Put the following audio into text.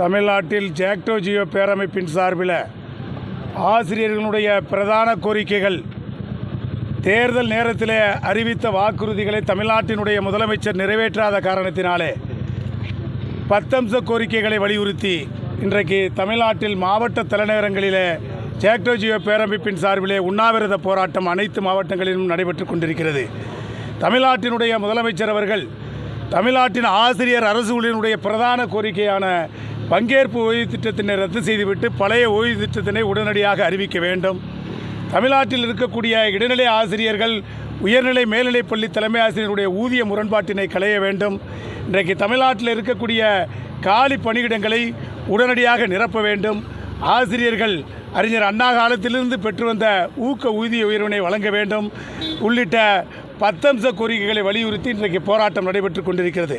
தமிழ்நாட்டில் ஜாக்டோ ஜியோ பேரமைப்பின் சார்பில் ஆசிரியர்களுடைய பிரதான கோரிக்கைகள் தேர்தல் நேரத்தில் அறிவித்த வாக்குறுதிகளை தமிழ்நாட்டினுடைய முதலமைச்சர் நிறைவேற்றாத காரணத்தினாலே பத்தம்ச கோரிக்கைகளை வலியுறுத்தி இன்றைக்கு தமிழ்நாட்டில் மாவட்ட தலைநகரங்களிலே ஜாக்டோ ஜியோ பேரமைப்பின் சார்பிலே உண்ணாவிரத போராட்டம் அனைத்து மாவட்டங்களிலும் நடைபெற்று கொண்டிருக்கிறது. தமிழ்நாட்டினுடைய முதலமைச்சர் அவர்கள் தமிழ்நாட்டின் ஆசிரியர் அரசுகளினுடைய பிரதான கோரிக்கையான பங்கேற்பு ஓய்வு திட்டத்தினை ரத்து செய்துவிட்டு பழைய ஓய்வு திட்டத்தினை உடனடியாக அறிவிக்க வேண்டும். தமிழ்நாட்டில் இருக்கக்கூடிய இடைநிலை ஆசிரியர்கள் உயர்நிலை மேல்நிலைப் பள்ளி தலைமை ஆசிரியருடைய ஊதிய முரண்பாட்டினை களைய வேண்டும். இன்றைக்கு தமிழ்நாட்டில் இருக்கக்கூடிய காலி பணியிடங்களை உடனடியாக நிரப்ப வேண்டும். ஆசிரியர்கள் அறிஞர் அண்ணா காலத்திலிருந்து பெற்று வந்த ஊக்க ஊதிய உயர்வினை வழங்க வேண்டும். உள்ளிட்ட பத்தம்ச கோரிக்கைகளை வலியுறுத்தி இன்றைக்கு போராட்டம் நடைபெற்று கொண்டிருக்கிறது.